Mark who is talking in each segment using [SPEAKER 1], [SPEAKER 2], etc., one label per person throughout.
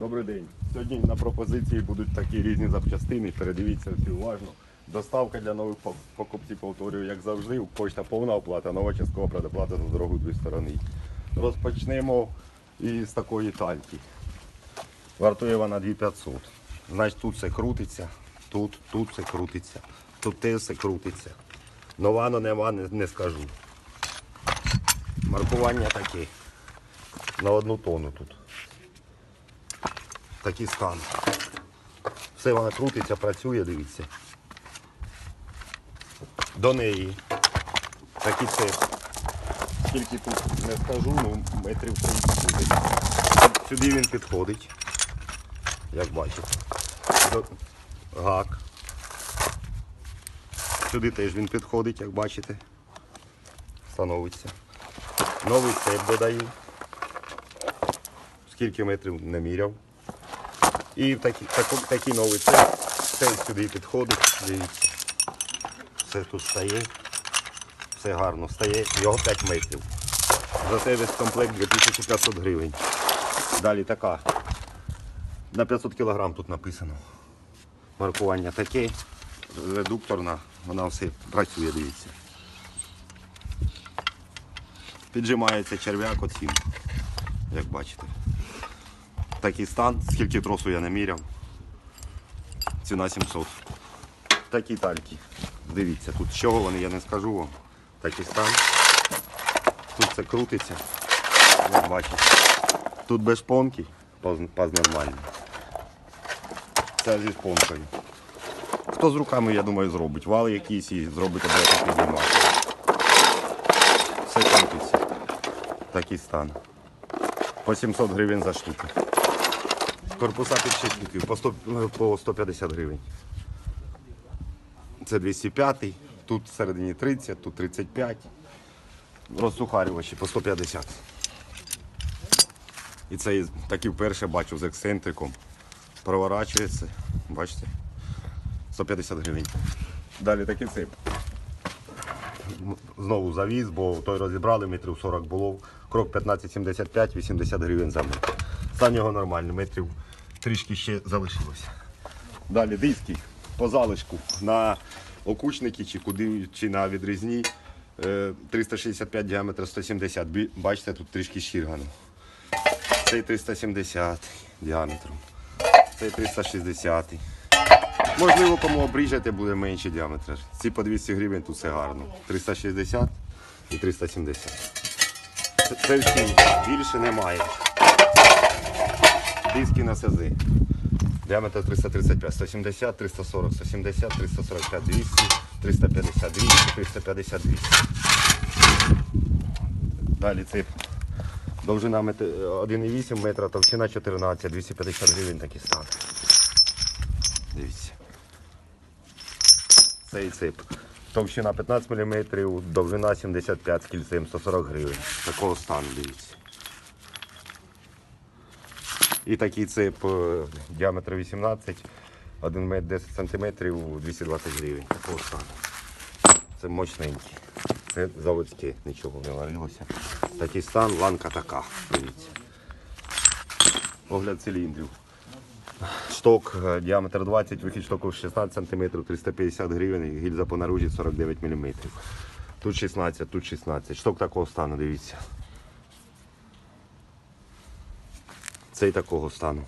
[SPEAKER 1] Добрий день. Сьогодні на пропозиції будуть такі різні запчастини. Передивіться всі уважно. Доставка для нових покупців, повторюю, як завжди, почта повна оплата, нова часткова предоплата за дорогу дві сторони. Розпочнемо із такої тальки. Вартує вона 2500. Значить, тут все крутиться, тут, тут все крутиться, тут теж все крутиться. Нова, но нема, не, не скажу. Маркування таке. На одну тонну тут такий стан. Все вона крутиться, працює, дивіться. До неї такий цеп. Скільки тут не скажу, ну метрів 30 буде. Сюди він підходить, як бачите. Гак. Сюди теж він підходить, як бачите. Становиться. Новий цеп додаю. Скільки метрів не міряв. І в такі, таку, такий новий цех сюди підходить, дивіться. Все тут стає, все гарно стає, його 5 метрів. За це весь комплект 2500 гривень. Далі така. На 500 кг тут написано. Маркування таке, редукторна, вона все працює, дивіться. Піджимається черв'як оцім, як бачите. Такий стан, скільки тросу я не міряв. Ціна 700. Такі тальки. Дивіться, тут з чого вони, я не скажу вам. Такий стан. Тут це крутиться. Як бачите. Тут без шпонки, паз, паз. Це зі шпонкою. Хто з руками, я думаю, зробить. Вали якісь і зробить обов'язково підіймати. Все крутиться. Такий стан. По 700 гривень за штуку. Корпуса підшипників по, 100, по 150 гривень. Це 205, тут всередині 30, тут 35. Розсухарювачі по 150. І це такий вперше бачу з ексцентриком. Проворачується, бачите? 150 гривень. Далі такий цеп. М- Знову завіз, бо той розібрали, метрів 40 було. Крок 15,75, 80 гривень за метр. Стан його нормальний, метрів трішки ще залишилося. Далі диски по залишку на окучники чи куди, чи на відрізні. Е, 365 діаметр 170. Бачите, тут трішки щіргано. Цей 370 діаметром. Цей 360. Можливо, кому обріжете, буде менший діаметр. Ці по 200 гривень тут все гарно. 360 і 370. Це. Більше немає. Диски на СЗ. Діаметр 335, 170, 340, 170, 345, 200, 350, 200, 350, 200. Далі цей довжина 1,8 метра, товщина 14, 250 гривень такий стан. Дивіться. Цей цип. Товщина 15 мм, довжина 75 з кільцем, 140 гривень. Такого стану, дивіться. І такий цип е, діаметр 18, 1 метр 10 сантиметрів, 220 гривень. Такого стану. Це мощненький. Це заводське, нічого не варилося. Такий стан, ланка така. Дивіться. Огляд циліндрів. Шток е, діаметр 20, вихід штоку 16 см, 350 гривень, гільза по наружі 49 мм. Тут 16, тут 16. Шток такого стану, дивіться. Цей такого стану.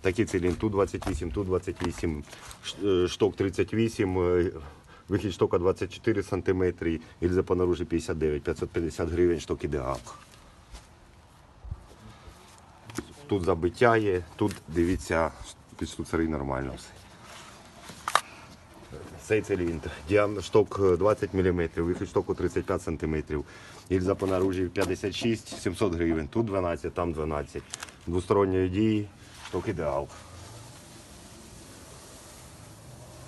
[SPEAKER 1] Такий циліндр, тут 28, тут 28, е, шток 38, е, вихід штока 24 см, гільза по наружі 59, 550 гривень, шток ідеал. Тут забиття є, тут дивіться, під штуцери нормально все. Цей циліндр. Діаметр шток е, 20 мм, вихід штоку 35 см. Гільза по наружі 56, 700 гривень. Тут 12, там 12. Двосторонньої дії, шток ідеал.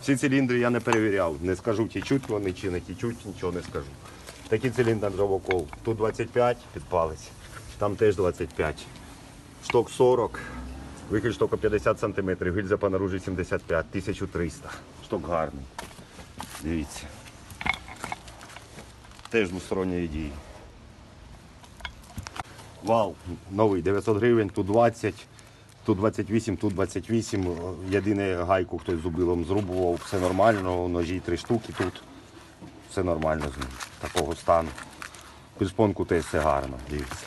[SPEAKER 1] Всі циліндри я не перевіряв. Не скажу, тічуть вони чи не тічуть, нічого не скажу. Такий циліндр Дровокол. Тут 25 під палець, там теж 25. Шток 40, вихід штока 50 см, гільза по наружі 75, 1300. Шток гарний. Дивіться. Теж двосторонньої дії. Вал новий 900 гривень, тут 20, тут 28, тут 28. Єдине гайку хтось зубилом зрубував, все нормально, ножі три штуки тут. Все нормально з ним. Такого стану. Підшпонку теж все гарно, дивіться.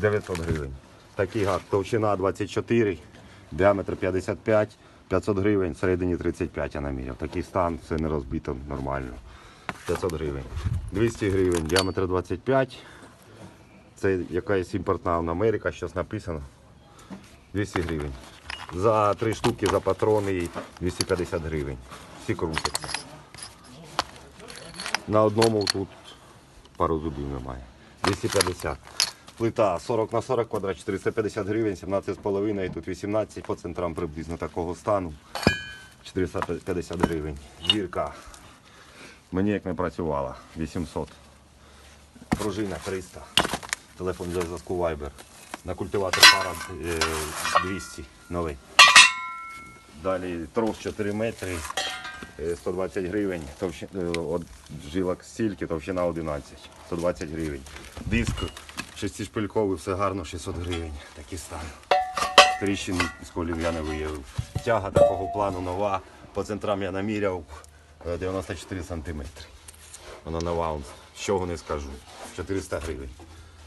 [SPEAKER 1] 900 гривень. Такий гак, товщина 24, діаметр 55, 500 гривень, всередині 35 я наміряв. Такий стан, все не розбито нормально. 500 гривень. 200 гривень, діаметр 25. Це якась імпортна Америка, щось написано. 200 гривень. За три штуки за патрони 250 гривень. Всі крутяться. На одному тут пару зубів немає. 250. Плита 40 на 40 квадрат, 450 гривень, 17,5 і тут 18 по центрам приблизно такого стану. 450 гривень. Зірка. Мені як не працювала. 800. Пружина 300. Телефон для зв'язку Viber. На культиватор пара е, 200 новий. Далі трос 4 метри, е, 120 гривень, товщ... е, от жилок стільки, товщина 11, 120 гривень. Диск шестишпильковий, все гарно, 600 гривень. Такий стан. Тріщин з колів я не виявив. Тяга такого плану нова. По центрам я наміряв е, 94 сантиметри. Вона нова, з чого не скажу. 400 гривень.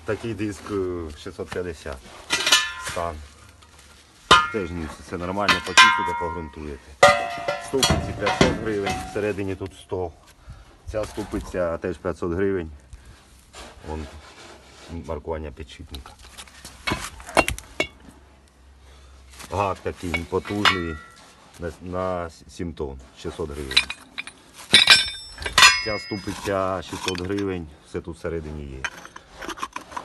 [SPEAKER 1] Такий диск е, 650. Стан. Теж все нормально, почистите, погрунтуєте. Ступиці 500 гривень, всередині тут 100. Ця ступиця теж 500 гривень. Вон маркування підшипника. Гак такий потужний на, на 7 тонн, 600 гривень. Ця ступиця 600 гривень, все тут всередині є.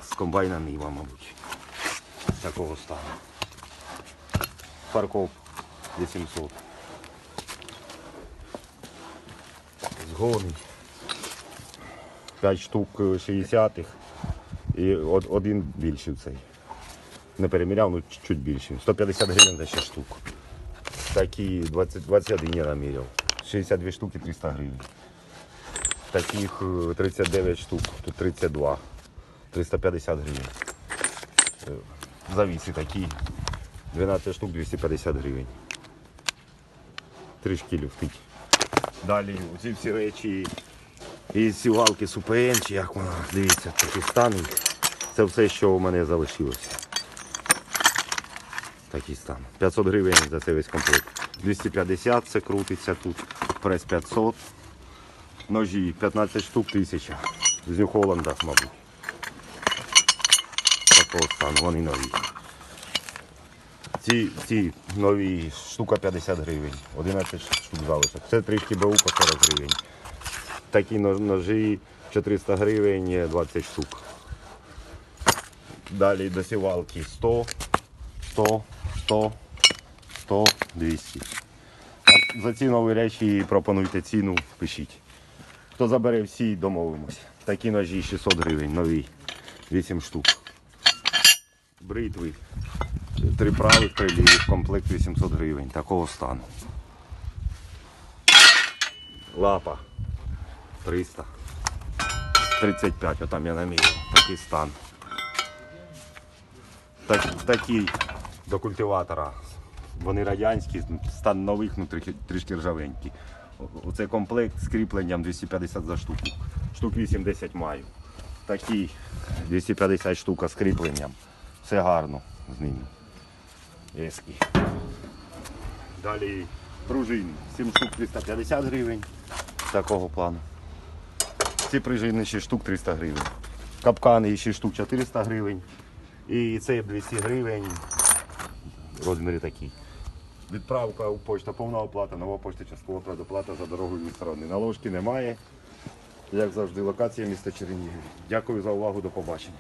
[SPEAKER 1] З комбайна Нива, мабуть. Такого стану. Парков 800. Згони. 5 штук 60-х і од- один більший цей. Не переміряв, ну чуть більший. 150 гривень за 6 штук. Такі 20, 21 я наміряв. 62 штуки 300 гривень. Таких е, 39 штук, тут 32. 350 гривень. Е, Завіси такі. 12 штук 250 гривень. Три шкілі втить. Далі ці всі речі і сівалки СУПН, чи як воно, дивіться, такі стани. Це все, що у мене залишилося. Такий стан. 500 гривень за цей весь комплект. 250 це крутиться тут. Прес 500. Ножі 15 штук 1000. З Нью-Холланда, мабуть. Такого стану, вони нові. Ці, ці нові штука 50 гривень, 11 штук залишок. Це трішки БУ по 40 гривень. Такі ножі 400 гривень, 20 штук. Далі досівалки 100, 100, 100, 100, 200. А За ці нові речі пропонуйте ціну, пишіть. Хто забере всі, домовимося. Такі ножі 600 гривень, нові, 8 штук. Бритви. Три правих, три лівих, комплект 800 гривень. Такого стану. Лапа 300. 35, отам я наміряв. Такий стан. Так, такі до культиватора. Вони радянські, стан нових, ну трішки, ржавенькі. Оце комплект з кріпленням 250 за штуку. Штук 8-10 маю. Такі 250 штук з кріпленням. Все гарно з ними. Ески. Далі пружини. 7 штук 350 гривень. Такого плану. Ці пружини 6 штук 300 гривень. Капкани 6 штук 400 гривень. І це 200 гривень. Розміри такі. Відправка у почта, повна оплата, нова пошта, часткова предоплата за дорогою від сторони. Наложки немає. Як завжди, локація міста Чернігів. Дякую за увагу, до побачення.